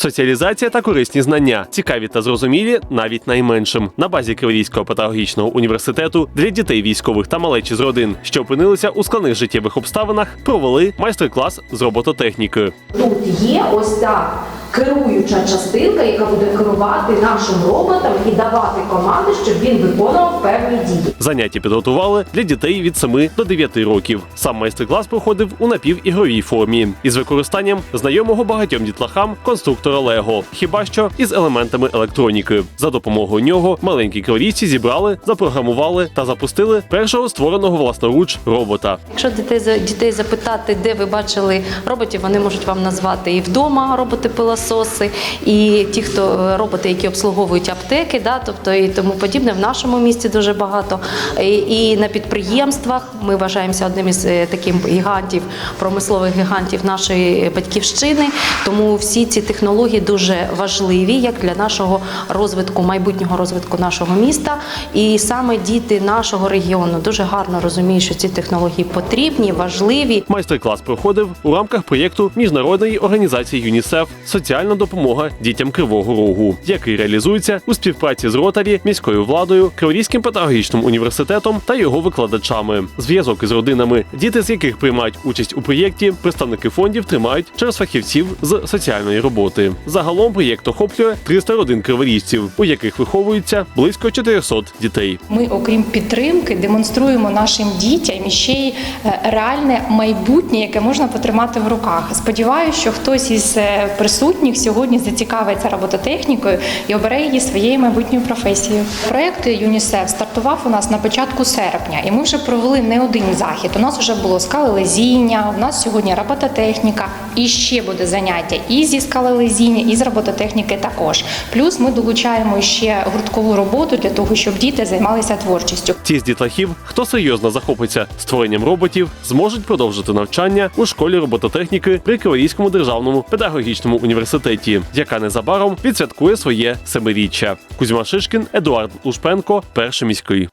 Соціалізація та корисні знання. Цікаві та зрозумілі навіть найменшим. На базі Київського педагогічного університету для дітей військових та малечі з родин, що опинилися у складних життєвих обставинах, провели майстер-клас з робототехніки. Тут є ось та керуюча частинка, яка буде керувати нашим роботом і давати команди, щоб він виконував певні дії. Заняття підготували для дітей від 7 до 9 років. Сам майстер-клас проходив у напівігровій формі із використанням знайомого багатьом дітлахам конструктора Лего, хіба що із елементами електроніки. За допомогою нього маленькі криворізці зібрали, запрограмували та запустили першого створеного власноруч робота. Якщо дітей за- дітей запитати, де ви бачили роботів, вони можуть вам назвати і вдома роботи-пилососи, і ті, хто е, роботи, які обслуговують аптеки, да, тобто і тому подібне. В нашому місті дуже багато. І, і на підприємствах ми вважаємося одним із е, таких гігантів, промислових гігантів нашої батьківщини. Тому всі ці технології дуже важливі як для нашого розвитку, майбутнього розвитку нашого міста. І саме діти нашого регіону дуже гарно розуміють, що ці технології потрібні, важливі. Майстер-клас проходив у рамках проєкту міжнародної організації ЮНІСЕФ Соціальна допомога дітям Кривого Рогу, який реалізується у співпраці з Ротарі, міською владою, Криворізьким педагогічним університетом та його викладачами. Зв'язок із родинами, діти з яких приймають участь у проєкті, представники фондів тримають через фахівців з соціальної роботи. Загалом проєкт охоплює 300 родин криворізців, у яких виховується близько 400 дітей. Ми, окрім підтримки, демонструємо нашим дітям ще й е, реальне майбутнє, яке можна потримати в руках. Сподіваюся, що хтось із е, присутніх сьогодні зацікавиться робототехнікою і обере її своєю майбутньою професією. Проект ЮНІСЕФ стартував у нас на початку серпня, і ми вже провели не один захід. У нас вже було скалелезіння, у нас сьогодні робототехніка, і ще буде заняття і зі скалелезіння, і з робототехніки також. Плюс ми долучаємо ще гурткову роботу для того, щоб діти займалися творчістю. Ті з дітлахів, хто серйозно захопиться створенням роботів, зможуть продовжити навчання у школі робототехніки при Криворізькому державному педагогічному університеті, яка незабаром відсвяткує своє семиріччя. Кузьма Шишкін, Едуард Лушпенко, перший міський.